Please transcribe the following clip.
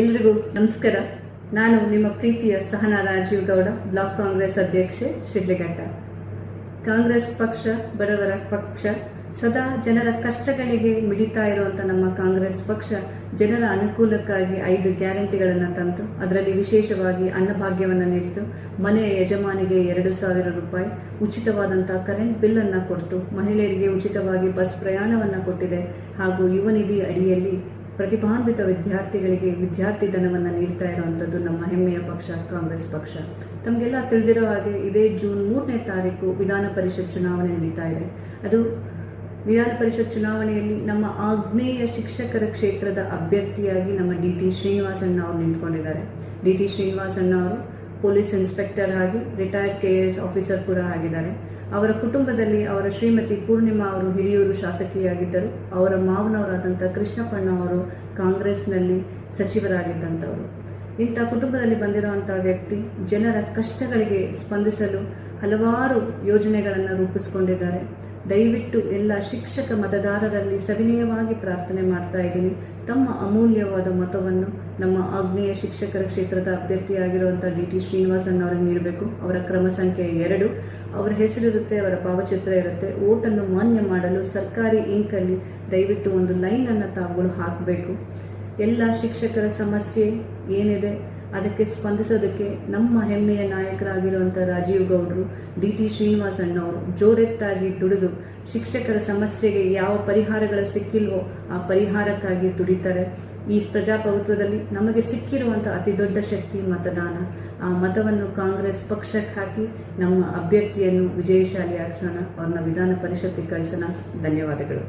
ಎಲ್ರಿಗೂ ನಮಸ್ಕಾರ. ನಾನು ನಿಮ್ಮ ಪ್ರೀತಿಯ ಸಹನಾ ರಾಜೀವ್ ಗೌಡ, ಬ್ಲಾಕ್ ಕಾಂಗ್ರೆಸ್ ಅಧ್ಯಕ್ಷೆ ಶಿಡ್ಲಿಘಟ್ಟ. ಕಾಂಗ್ರೆಸ್ ಪಕ್ಷ, ಬಡವರ ಪಕ್ಷ, ಸದಾ ಜನರ ಕಷ್ಟಗಳಿಗೆ ಮಿಡಿತಾ ಇರುವಂತ ನಮ್ಮ ಕಾಂಗ್ರೆಸ್ ಪಕ್ಷ ಜನರ ಅನುಕೂಲಕ್ಕಾಗಿ ಐದು ಗ್ಯಾರಂಟಿಗಳನ್ನು ತಂತು. ಅದರಲ್ಲಿ ವಿಶೇಷವಾಗಿ ಅನ್ನಭಾಗ್ಯವನ್ನು ನೀಡಿತು. ಮನೆಯ ಯಜಮಾನಿಗೆ ಎರಡು ಸಾವಿರ ರೂಪಾಯಿ ಉಚಿತವಾದಂತಹ ಕರೆಂಟ್ ಬಿಲ್ ಅನ್ನ ಕೊಡ್ತು. ಮಹಿಳೆಯರಿಗೆ ಉಚಿತವಾಗಿ ಬಸ್ ಪ್ರಯಾಣವನ್ನ ಕೊಟ್ಟಿದೆ. ಹಾಗೂ ಯುವ ನಿಧಿ ಅಡಿಯಲ್ಲಿ ಪ್ರತಿಭಾನ್ವಿತ ವಿದ್ಯಾರ್ಥಿಗಳಿಗೆ ವಿದ್ಯಾರ್ಥಿ ಧನವನ್ನು ನೀಡ್ತಾ ಇರುವಂಥದ್ದು ನಮ್ಮ ಹೆಮ್ಮೆಯ ಪಕ್ಷ, ಕಾಂಗ್ರೆಸ್ ಪಕ್ಷ. ತಮಗೆಲ್ಲ ತಿಳಿದಿರೋ ಹಾಗೆ ಇದೇ ಜೂನ್ ಮೂರನೇ ತಾರೀಕು ವಿಧಾನ ಪರಿಷತ್ ಚುನಾವಣೆ ನಡೀತಾ ಇದೆ. ಅದು ವಿಧಾನ ಪರಿಷತ್ ಚುನಾವಣೆಯಲ್ಲಿ ನಮ್ಮ ಆಗ್ನೇಯ ಶಿಕ್ಷಕರ ಕ್ಷೇತ್ರದ ಅಭ್ಯರ್ಥಿಯಾಗಿ ನಮ್ಮ ಡಿ ಟಿ ಶ್ರೀನಿವಾಸಣ್ಣ ಅವರು ನಿಂತ್ಕೊಂಡಿದ್ದಾರೆ. ಡಿ ಟಿ ಶ್ರೀನಿವಾಸಣ್ಣ ಅವರು ಪೊಲೀಸ್ ಇನ್ಸ್ಪೆಕ್ಟರ್ ಆಗಿ ರಿಟೈರ್ಡ್ ಕೆ ಎಸ್ ಆಫೀಸರ್ ಕೂಡ ಆಗಿದ್ದಾರೆ. ಅವರ ಕುಟುಂಬದಲ್ಲಿ ಅವರ ಶ್ರೀಮತಿ ಪೂರ್ಣಿಮಾ ಅವರು ಹಿರಿಯೂರು ಶಾಸಕಿಯಾಗಿದ್ದರು. ಅವರ ಮಾವನವರಾದಂಥ ಕೃಷ್ಣಪ್ಪಣ್ಣ ಅವರು ಕಾಂಗ್ರೆಸ್ನಲ್ಲಿ ಸಚಿವರಾಗಿದ್ದಂಥವರು. ಇಂಥ ಕುಟುಂಬದಲ್ಲಿ ಬಂದಿರುವಂಥ ವ್ಯಕ್ತಿ ಜನರ ಕಷ್ಟಗಳಿಗೆ ಸ್ಪಂದಿಸಲು ಹಲವಾರು ಯೋಜನೆಗಳನ್ನು ರೂಪಿಸಿಕೊಂಡಿದ್ದಾರೆ. ದಯವಿಟ್ಟು ಎಲ್ಲ ಶಿಕ್ಷಕ ಮತದಾರರಲ್ಲಿ ಸವಿನಯವಾಗಿ ಪ್ರಾರ್ಥನೆ ಮಾಡ್ತಾ ಇದ್ದೀನಿ. ತಮ್ಮ ಅಮೂಲ್ಯವಾದ ಮತವನ್ನು ನಮ್ಮ ಆಗ್ನೇಯ ಶಿಕ್ಷಕರ ಕ್ಷೇತ್ರದ ಅಭ್ಯರ್ಥಿಯಾಗಿರುವಂಥ ಡಿ ಟಿ ಶ್ರೀನಿವಾಸನ್ ಅವರಿಗೆ ನೀಡಬೇಕು. ಅವರ ಕ್ರಮ ಸಂಖ್ಯೆ ಎರಡು. ಅವರ ಹೆಸರಿರುತ್ತೆ, ಅವರ ಭಾವಚಿತ್ರ ಇರುತ್ತೆ. ಓಟನ್ನು ಮಾನ್ಯ ಮಾಡಲು ಸರ್ಕಾರಿ ಇಂಕಲ್ಲಿ ದಯವಿಟ್ಟು ಒಂದು ಲೈನನ್ನು ತಾವುಗಳು ಹಾಕಬೇಕು. ಎಲ್ಲ ಶಿಕ್ಷಕರ ಸಮಸ್ಯೆ ಏನಿದೆ ಅದಕ್ಕೆ ಸ್ಪಂದಿಸೋದಕ್ಕೆ ನಮ್ಮ ಹೆಮ್ಮೆಯ ನಾಯಕರಾಗಿರುವಂಥ ರಾಜೀವ್ ಗೌಡರು, ಡಿ ಟಿ ಶ್ರೀನಿವಾಸ್ ಅಣ್ಣವರು ಜೋರೆತ್ತಾಗಿ ದುಡಿದು ಶಿಕ್ಷಕರ ಸಮಸ್ಯೆಗೆ ಯಾವ ಪರಿಹಾರಗಳು ಸಿಕ್ಕಿಲ್ವೋ ಆ ಪರಿಹಾರಕ್ಕಾಗಿ ದುಡಿತಾರೆ. ಈ ಪ್ರಜಾಪ್ರಭುತ್ವದಲ್ಲಿ ನಮಗೆ ಸಿಕ್ಕಿರುವಂಥ ಅತಿ ದೊಡ್ಡ ಶಕ್ತಿ ಮತದಾನ. ಆ ಮತವನ್ನು ಕಾಂಗ್ರೆಸ್ ಪಕ್ಷಕ್ಕೆ ಹಾಕಿ ನಮ್ಮ ಅಭ್ಯರ್ಥಿಯನ್ನು ವಿಜಯಶಾಲಿ ಆಗಿಸೋಣ ಅವ್ರನ್ನ ವಿಧಾನ ಪರಿಷತ್ತಿಗೆ ಕಳಿಸೋಣ. ಧನ್ಯವಾದಗಳು.